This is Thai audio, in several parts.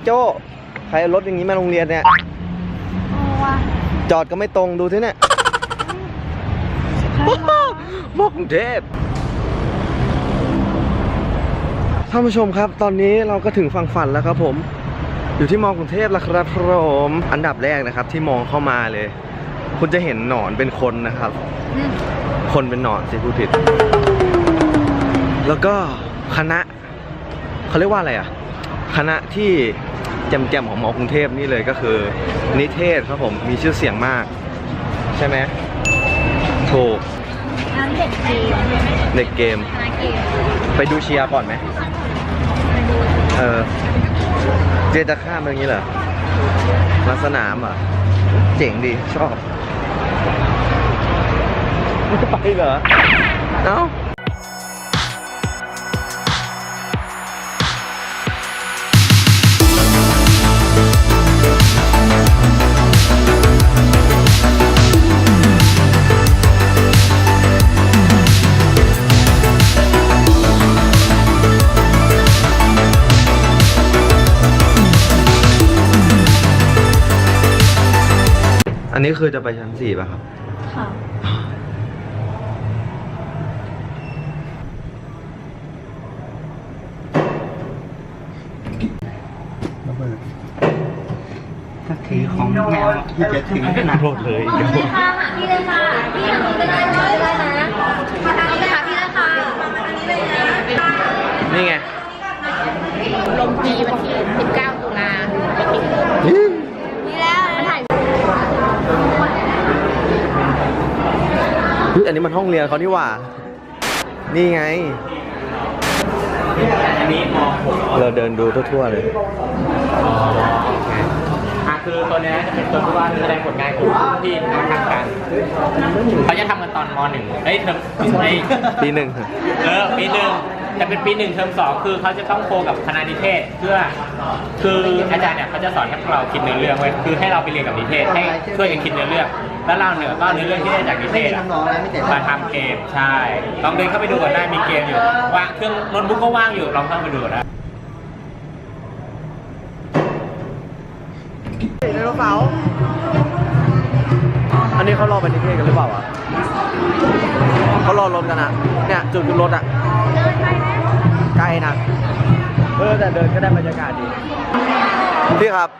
แม่โจ้ใครเอารถอย่างนี้มาโรงเรียนเนี่ยโอ้ว่ะจอดก็ไม่ตรงดูที่เนี่ยมอกรุงเทพท่านผู้ชมครับ ตอนนี้เราก็ถึงฝั่งฝันแล้วครับผม อยู่ที่มอกรุงเทพแล้วครับผมอันดับแรกนะครับ ที่มองเข้ามาเลย คุณจะเห็นหนอนเป็นคนนะครับ อืมคนเป็นหนอนสิพูดผิด แล้วก็คณะเขาเรียกว่าอะไรอะ คณะที่แจ่มๆของมอกรุงเทพนี่เลยก็คือ นิเทศครับผมมีชื่อเสียงมาก ใช่ไหมถูกน้ำเด็ดเกมเด็กเกม คณะเกมไปดูเชียร์ก่อนไหมไปดูเออเจจะข้ามไปอย่างนี้เหรอมาสนามเหรอะเจ๋งดีชอบ ไม่ไปเหรอ เอ้า นนี้คือจะไปชั้นสี่ป่ะครับ ค่ะถ้าถือของแมวที่จะถึงขนาดโทษเลยพี่เลยค่ะหาพี่เลยค่ะ พี่ทางนี้ก็ได้เลยได้นะมาทางนี้เลยค่ะพี่เลยค่ะมาทางนี้เลยนะนี่ไง ลงปีวันที่ 19 ตุลานี่แล้วถ่าย เฮ้ยอันนี้มันห้องเรียนเขานี่หว่า นี่ไง อันนี้มเราเดินดูทั่วๆเลย อะคือตัวเนี้ยจะเป็นตัวที่ว่าแสดงผลงานของที่เขาทำกันเขาจะทำกันตอนมหนึ่งเอ้ยเทอมไอ้ปีหนึ่ง เออปีหนึ่ง แต่เป็นปีหนึ่งเทอมสองคือเขาจะต้องโคกับคณะนิเทศเพื่อ คืออาจารย์เนี่ยเขาจะสอนให้พวกเราคิดเนื้อเรื่องไว้คือให้เราไปเรียนกับนิเทศให้ช่วยกันคิดเนื้อเรื่อง แล้วเราเนี่ยก็เอาเนื้อเรื่องที่ได้จากนิเทศอะมาทำเกมใช่ลองเดินเข้าไปดูกันได้มีเกมอยู่ว่างเครื่องโน้ตบุ๊กก็ว่างอยู่ลองเข้าไปดูนะไดโนเสาร์อันนี้เขารอไปนิเทศกันหรือเปล่าอะ เขารอรถกันอะเนี่ยจุดขึ้นรถอะใกล้นะเออแต่เดินก็ได้บรรยากาศดีพี่ครับ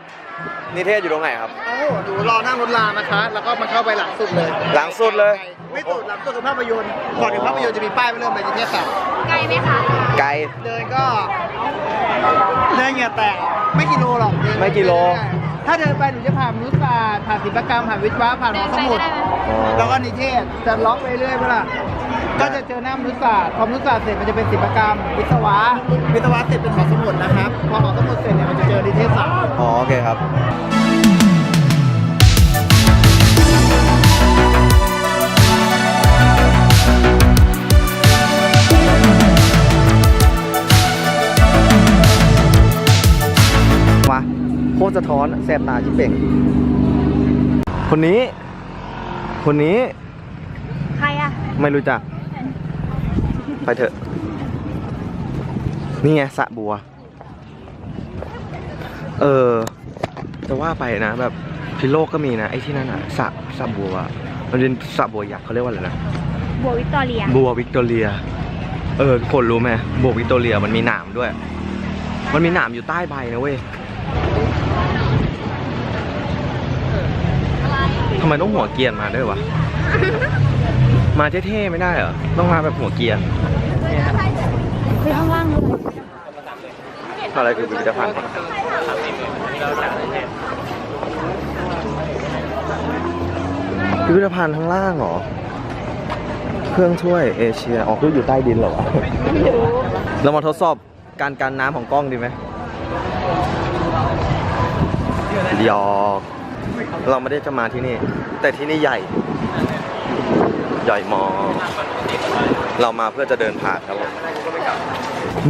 นิเทศอยู่ตรงไหนครับเอ้าหนูรอนั่งรถรางนะคะ แล้วก็มันเข้าไปหลังสุดเลย หลังสุดเลย ไม่สุดหลังสุดคือภาพยนตร์ก่อนถึงภาพยนตร์จะมีป้ายไปเริ่มไปนิเทศศาสตร์ไกลไหมคะ ไกล เดินก็เดินเหงื่อแตกไม่กี่โลหรอกเดินไม่กี่โล ถ้าเดินไปหนูจะผ่านมนุษยศาสตร์ผ่านศิลปกรรมผ่านวิศวะผ่านหอสมุดอ๋อ แล้วก็นิเทศจะล็อกไปเรื่อยเมื่อล่ะก็จะเจอหน้ามนุษยศาสตร์พอมนุษยศาสตร์เสร็จมันจะเป็นศิลปกรรม วิศวะ วิศวะเสร็จเป็นหอสมุดนะครับ พอหอสมุดเสร็จเนี่ยมันจะเจอนิเทศศาสตร์ อ๋อโอเคครับมาโคตรสะท้อนแสบตาชิบเป่งคนนี้ คนนี้ใครอะไม่รู้จัก ไปเถอะ นี่ไงสระบัว เออจะว่าไปนะ แบบพิโลกก็มีนะไอ้ที่นั่นอะสระสระบัวอะมันเป็นสระบัวยักษ์เขาเรียกว่าอะไรนะบัววิกตอเรียบัววิกตอเรีย เออทุกคนรู้ไหมบัววิกตอเรีย มันมีหนามด้วย มันมีหนามอยู่ใต้ใบนะเว้ย ทำไมต้องหัวเกียนมาด้วยวะ มาเท่ๆไม่ได้เหรอ ต้องมาแบบหัวเกียนไปข้างล่างเลยอะไรคือพิพิธภัณฑ์พิพิธภัณฑ์ข้างล่างเหรอ เครื่องช่วยเอเชีย อ๋อคืออยู่ใต้ดินเหรอวะเรามาทดสอบการกันน้ำของกล้องดีไหมหยอก เราไม่ได้จะมาที่นี่ แต่ที่นี่ใหญ่ ใหญ่มากเรามาเพื่อจะเดินผ่านครับผม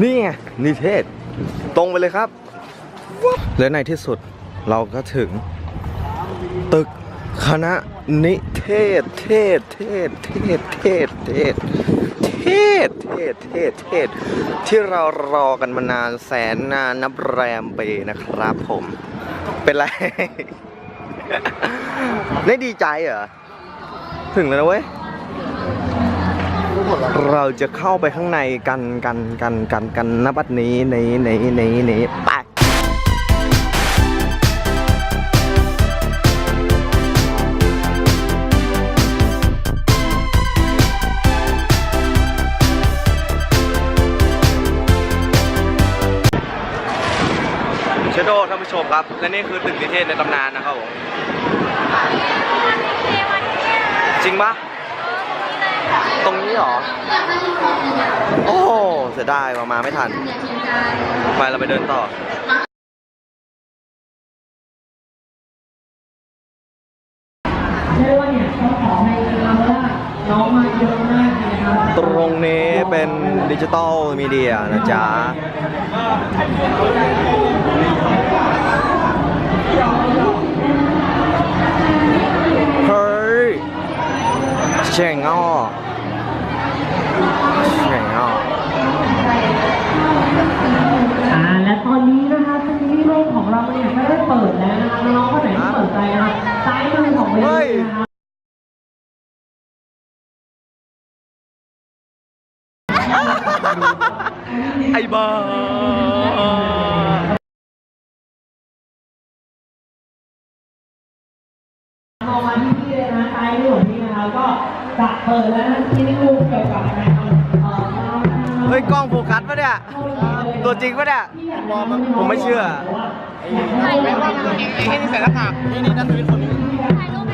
นี่ไงนิเทศ ตรงไปเลยครับ และในที่สุดเราก็ถึง ตึกคณะนิเทศ เทศ เทศ เทศ เทศ เทศ เทเทศเทศ เทศ เทศ ที่เรารอกันมานานแสนนานนับแรมปีนะครับผม เป็นไร ไม่ดีใจเหรอ ถึงแล้วนะเว้ย เราจะเข้าไปข้างในกันกันกันกันกันนบัดนี้ในในในในไป ดท่านผู้ชมครับ และนี่คือตึกนิเทศในตำนานนะครับผมจริงปะตรงนี้หรอ โอ้เสียดายว่ามาไม่ทัน ไปเราไปเดินต่อตรงนี้เป็นดิจิตอลมีเดียนะจ๊ะ เฮ้ยเจ๋งอะเจ๋งอะ อ่าและตอนนี้นะคะสตรีมมิ่งโลกของ เราเนี่ยไม่ได้เปิดแล้วนะคะน้องๆคนไหนที่สนใจนะคะซ้ายมือของเวเฮ้ทียนะคะไอ้บ้ามองมาที่พี่เลยนะซ้ายมือของพี่นะคะก็จะเปิดแล้วนะที่นี่รูปเกี่ยวกับการทำเอ่อเฮ้ยกล้องโฟกัสปะเนี่ย ตัวจริงปะเนี่ย ผมไม่เชื่อ แม้ว่าไอ้นี่ใส่หน้ากากนี่นี่นั่นคือคนนี้